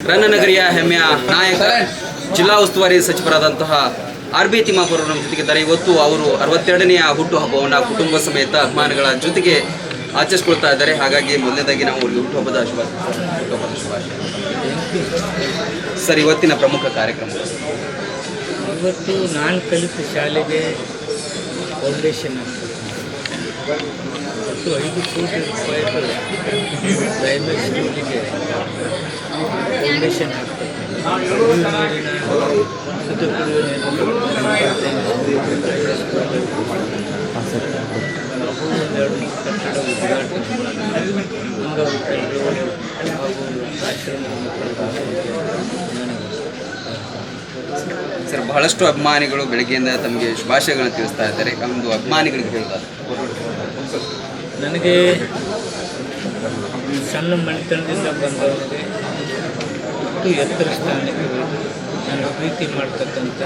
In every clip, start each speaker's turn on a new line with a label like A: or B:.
A: ರನ್ನನಗರಿಯ ಹೆಮ್ಮೆಯ ನಾಯಕ ಜಿಲ್ಲಾ ಉಸ್ತುವಾರಿ ಸಚಿವರಾದಂತಹ ಆರ್ ಬಿ ತಿಮ್ಮಾಪುರ ನಮ್ಮ ಜೊತೆಗಿದ್ದಾರೆ ಇವತ್ತು ಅವರು ಅರವತ್ತೆರಡನೆಯ ಹುಟ್ಟುಹಬ್ಬವನ್ನು ಕುಟುಂಬ ಸಮೇತ ಅಭಿಮಾನಿಗಳ ಜೊತೆಗೆ ಆಚರಿಸ್ಕೊಳ್ತಾ ಇದ್ದಾರೆ. ಹಾಗಾಗಿ ಮೊದಲನೇದಾಗಿ ನಾವು ಅವರಿಗೆ ಹುಟ್ಟುಹಬ್ಬದ ಶುಭ ಹುಟ್ಟುಹಬ್ಬದ ಶುಭಾಶಯ. ಸರ್ ಇವತ್ತಿನ ಪ್ರಮುಖ ಕಾರ್ಯಕ್ರಮ?
B: ಇವತ್ತು ನಾನು ಕಲಿತ ಶಾಲೆಗೆ ಫೌಂಡೇಶನ್
A: ಸರ್ ಬಹಳಷ್ಟು ಅಭಿಮಾನಿಗಳು ಬೆಳಗ್ಗೆಯಿಂದ ತಮಗೆ ಶುಭಾಶಯಗಳನ್ನು ತಿಳಿಸ್ತಾ ಇದ್ದಾರೆ. ಒಂದು ಅಭಿಮಾನಿಗಳಿಗೆ ಹೇಳಿದ್ದಾರೆ
B: ನನಗೆ ಸಣ್ಣ ಮನೆತನದಿಂದ ಬಂದವರಿಗೆ ಅಷ್ಟು ಎತ್ತರ ಸ್ಥಾನಕ್ಕೆ ಹೋಗಿ ನಾನು ಪ್ರೀತಿ ಮಾಡ್ತಕ್ಕಂಥ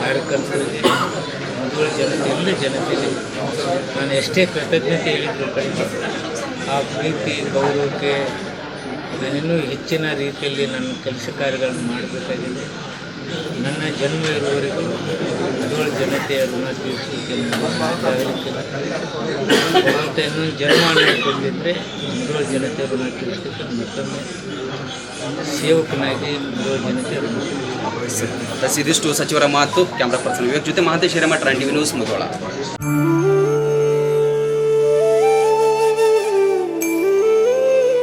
B: ಕಾರ್ಯಕರ್ತರಿಗೆ ಮದುವೆ ಜನತೆ, ಎಲ್ಲ ಜನತೆಗೆ ನಾನು ಎಷ್ಟೇ ಕೃತಜ್ಞತೆ ಹೇಳಿದ್ರು ಕಡಿಮೆ ಆ ಪ್ರೀತಿ, ಗೌರವಕ್ಕೆ ನಾನಿನ್ನೂ ಹೆಚ್ಚಿನ ರೀತಿಯಲ್ಲಿ ನನ್ನ ಕೆಲಸ ಕಾರ್ಯಗಳನ್ನು ಮಾಡಬೇಕಾಗಿದೆ. ನನ್ನ ಜನ್ಮ ಇರುವವರೆಗೂ ಮದುವೆ ಜನತೆಯ ಋಣ ತೀರಿಸಲಿಕ್ಕೆ ನಾನು ಸಾಧ್ಯ ಆಗಲಿಕ್ಕಿಲ್ಲ ಮತ್ತು ಇನ್ನೊಂದು ಜನ್ಮ ಕೊಟ್ಟಿದ್ದರೆ ಮದುವೆ ಜನತೆ ಋಣ ತೀರಿಸಲಿಕ್ಕೆ ಮತ್ತೊಮ್ಮೆ ಸೇವಕನಾಗಿ ಮದುವೆ ಜನತೆ.
A: ಬಸ್ ಇದಿಷ್ಟು ಸಚಿವರ ಮಾತು ಕ್ಯಾಮ್ರಾ ಪರ್ಸನ್ ವಿವೇಕ್ ಜೊತೆ ಮಹಾಂತೇಶ್ ಹಿರೇಮಠ ಟಿವಿ ನ್ಯೂಸ್ ಮುಧೋಳ